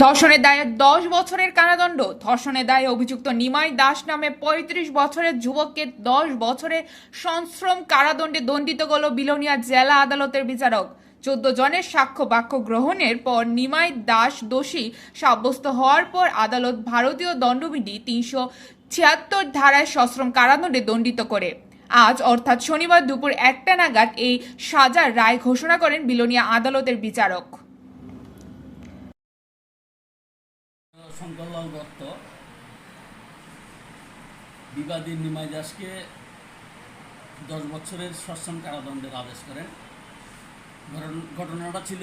ধর্ষণের দায়ে দশ বছরের কারাদণ্ড। ধর্ষণের দায়ে অভিযুক্ত নিমাই দাস নামে পঁয়ত্রিশ বছরের যুবককে দশ বছরের সশ্রম কারাদণ্ডে দণ্ডিত করল বিলোনিয়া জেলা আদালতের বিচারক। চোদ্দ জনের সাক্ষ্য বাক্য গ্রহণের পর নিমাই দাস দোষী। সাব্যস্ত হওয়ার পর আদালত ভারতীয় দণ্ডবিধি তিনশো ছিয়াত্তর ধারায় সশ্রম কারাদণ্ডে দণ্ডিত করে। আজ, অর্থাৎ শনিবার দুপুর একটা নাগাদ এই সাজার রায় ঘোষণা করেন বিলোনিয়া আদালতের বিচারক। শঙ্করলাল দত্ত বিবাদী নিমাই দাসকে দশ বছরের সশ্রম কারাদণ্ডের আদেশ করেন। ঘটন- ঘটনাটা ছিল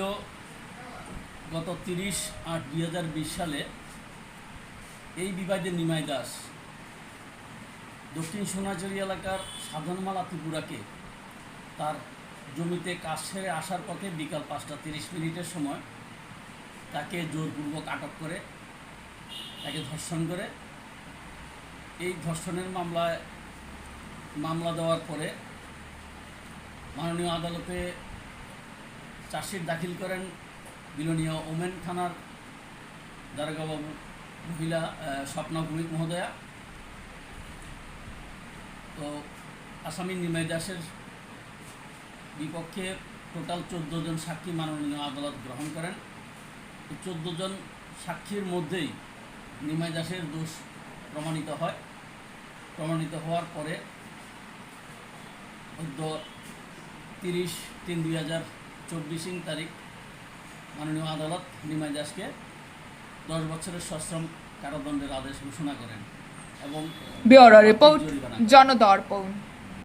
গত তিরিশ আট দুই সালে। এই বিবাদী নিমাই দাস দক্ষিণ সোনাঝুরি এলাকার সাধনমালা ত্রিপুরাকে তার জমিতে কাজ সেরে আসার পথে বিকাল পাঁচটা তিরিশ মিনিটের সময় তাকে জোরপূর্বক আটক করে তাকে ধর্ষণ করে। এই ধর্ষণের মামলায় মামলা দেওয়ার পরে মাননীয় আদালতে চার্জশিট দাখিল করেন বিলোনীয় ওমেন থানার দারোগাবাবু মহিলা স্বপ্না ভূমিক মহোদয়া। তো আসামি নিমাই দাসের বিপক্ষে টোটাল চোদ্দ জন সাক্ষী মাননীয় আদালত গ্রহণ করেন। চোদ্দ জন সাক্ষীর মধ্যেই নিমাই দাসের দোষ প্রমাণিত হয়। প্রমাণিত হওয়ার পরে চোদ্দ তিরিশ তিন দুই হাজার চব্বিশিং তারিখ মাননীয় আদালত নিমাই দাসকে দশ বছরের সশ্রম কারাদণ্ডের আদেশ ঘোষণা করেন এবং জনদর্পণ।